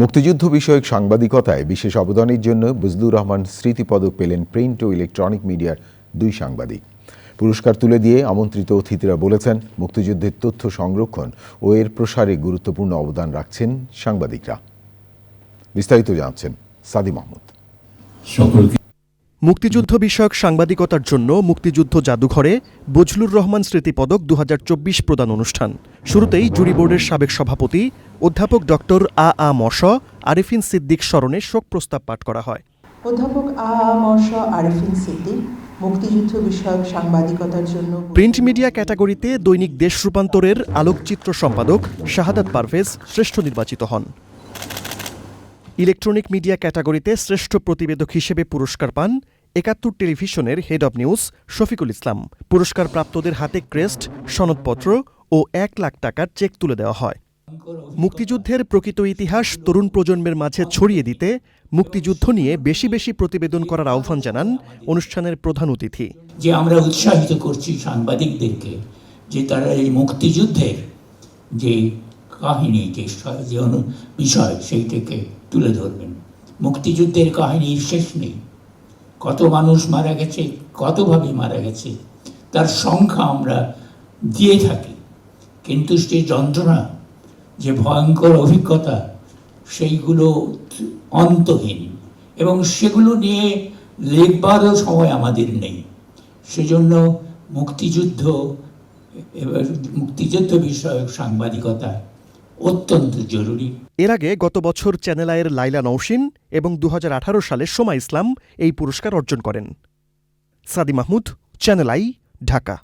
মুক্তিযুদ্ধ বিষয়ক সাংবাদিকতায় বিশেষ অবদানের জন্য বজলুর রহমান স্মৃতিপদক পেলেন প্রিন্ট ও ইলেকট্রনিক মিডিয়ার দুই সাংবাদিক। পুরস্কার তুলে দিয়ে আমন্ত্রিত অতিথিরা বলেছেন মুক্তিযুদ্ধের তথ্য সংরক্ষণ ও এর প্রসারে গুরুত্বপূর্ণ অবদান রাখছেন সাংবাদিকরা। বিস্তারিত জানছেন সাদি মাহমুদ মুক্তিযুদ্ধ বিষয়ক সাংবাদিকতার জন্য মুক্তিযুদ্ধ জাদুঘরে বজলুর রহমান স্মৃতিপদক দু হাজার চব্বিশ প্রদান অনুষ্ঠান। শুরুতেই জুরি বোর্ডের সাবেক সভাপতি অধ্যাপক ডক্টর আ আ মশ আরিফিন সিদ্দিক স্মরণে শোক প্রস্তাব পাঠ করা হয়। অধ্যাপক আ আ মর্ষ আরেফিন সিদ্দিক মুক্তিযুদ্ধ বিষয়ক সাংবাদিকতার জন্য প্রিন্ট মিডিয়া ক্যাটাগরিতে দৈনিক দেশ রূপান্তরের আলোকচিত্র সম্পাদক শাহাদাত পারভেজ শ্রেষ্ঠ নির্বাচিত হন। ইলেকট্রনিক মিডিয়া ক্যাটাগরিতে শ্রেষ্ঠ প্রতিবেদক হিসেবে পুরস্কার পান একাত্তর টেলিভিশনের head of news Shafiqul Islam. পুরস্কার প্রাপ্তদের হাতে ক্রেস্ট সনদপত্র ও এক লাখ টাকার চেক তুলে দেওয়া হয়। মুক্তিযুদ্ধের প্রকৃত ইতিহাস তরুণ প্রজন্মের মাঝে ছড়িয়ে দিতে মুক্তিযুদ্ধ নিয়ে বেশি বেশি প্রতিবেদন করার আহ্বান জানান অনুষ্ঠানের প্রধান অতিথি। যে আমরা উৎসাহিত করছি সাংবাদিকদেরকে যে তারা এই মুক্তিযুদ্ধের যে কাহিনী, যে বিষয় সেইটাকে তুলে ধরবেন। মুক্তিযুদ্ধের কাহিনীর শেষ নেই। কত মানুষ মারা গেছে, কতভাবে মারা গেছে, তার সংখ্যা আমরা দিয়ে থাকি। কিন্তু সেই যন্ত্রণা যে ভয়ঙ্কর অভিজ্ঞতা, সেইগুলো অন্তহীন এবং সেগুলো নিয়ে লেখবারও সময় আমাদের নেই। সেজন্য মুক্তিযুদ্ধ মুক্তিযুদ্ধ বিষয়ক সাংবাদিকতা অত্যন্ত জরুরি। এর আগে গত বছর চ্যানেল আয়ের লাইলা নৌসিন এবং দু হাজার আঠারো সালে সোমা ইসলাম এই পুরস্কার অর্জন করেন। Sadi Mahmud, channel I, Dhaka.